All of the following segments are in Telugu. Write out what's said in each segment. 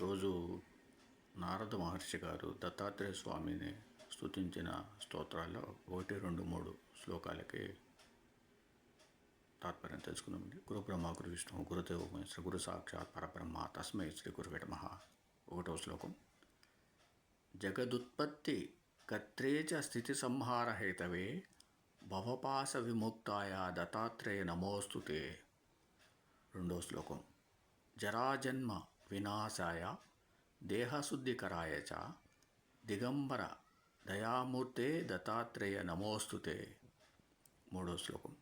ఈరోజు నారద మహర్షి గారు దత్తాత్రేయ స్వామిని స్తుతించిన స్తోత్రాల్లో ఒకటి రెండు మూడు శ్లోకాలకి తాత్పర్యం తెలుసుకుందామండి. గురు బ్రహ్మ గురు విష్ణు గురుదేవ మహేశ్వర గురు సాక్షాత్ పరబ్రహ్మ తస్మై శ్రీ గురువే నమః ఒకటో శ్లోకం. జగదుత్పత్తి కత్రేచ స్థితి సంహార హేతవే భవపాస విముక్తాయ దత్తాత్రేయ నమోస్తుతే. రెండో శ్లోకం. జరాజన్మ వినాశాయ దేహశుద్ధికరాయ చ. దిగంబర దయామూర్తే దత్తాత్రేయ నమోస్తుతే మూడో శ్లోకం.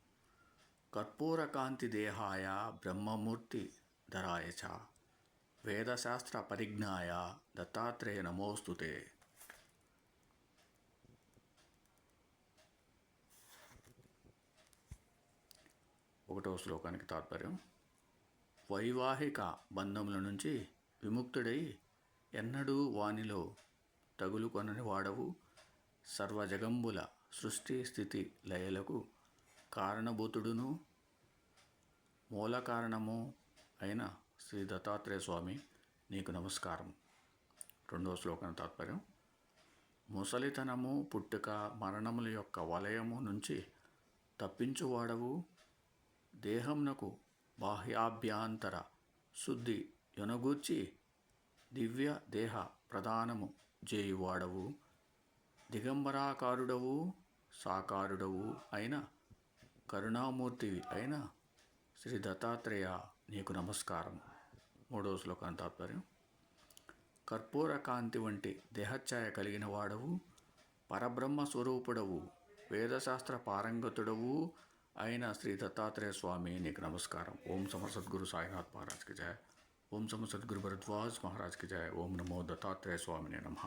కర్పూరకాంతి దేహాయ బ్రహ్మమూర్తి ధరాయ చ. వేదశాస్త్ర పరిజ్ఞాయ దత్తాత్రేయ నమోస్తుతే ఒకటో శ్లోకానికి తాత్పర్యం. వైవాహిక బంధముల నుంచి విముక్తుడై ఎన్నడూ వానిలో తగులుకొనని వాడవు. సర్వజగంబుల సృష్టి స్థితి లయలకు కారణభూతుడును. మూల కారణము అయిన శ్రీ దత్తాత్రేయ స్వామి నీకు నమస్కారం రెండవ శ్లోకం తాత్పర్యం. ముసలితనము పుట్టుక మరణముల యొక్క వలయము నుంచి తప్పించువాడవు. దేహంనకు బాహ్యాభ్యాంతర శుద్ధి యొనగూర్చి దివ్య దేహ ప్రదానము చేయువాడవు దిగంబరాకారుడవు సాకారుడవు అయిన కరుణామూర్తివి అయిన శ్రీ దత్తాత్రేయ నీకు నమస్కారం. మూడవ శ్లోకం తాత్పర్యం కర్పూర కాంతి వంటి దేహఛాయ కలిగిన వాడవు పరబ్రహ్మ స్వరూపుడవు వేదశాస్త్ర పారంగతుడవు అయిన శ్రీ దత్తాత్రేయ స్వామి నీకు నమస్కారం ఓం సమర్ సద్గురు సాయినాథ్ మహారాజ్కి జయ ఓం సమర్ సద్గురు భరద్వాజ్ మహారాజ్కి జయ ఓం నమో దత్తాత్రేయ స్వామిని నమః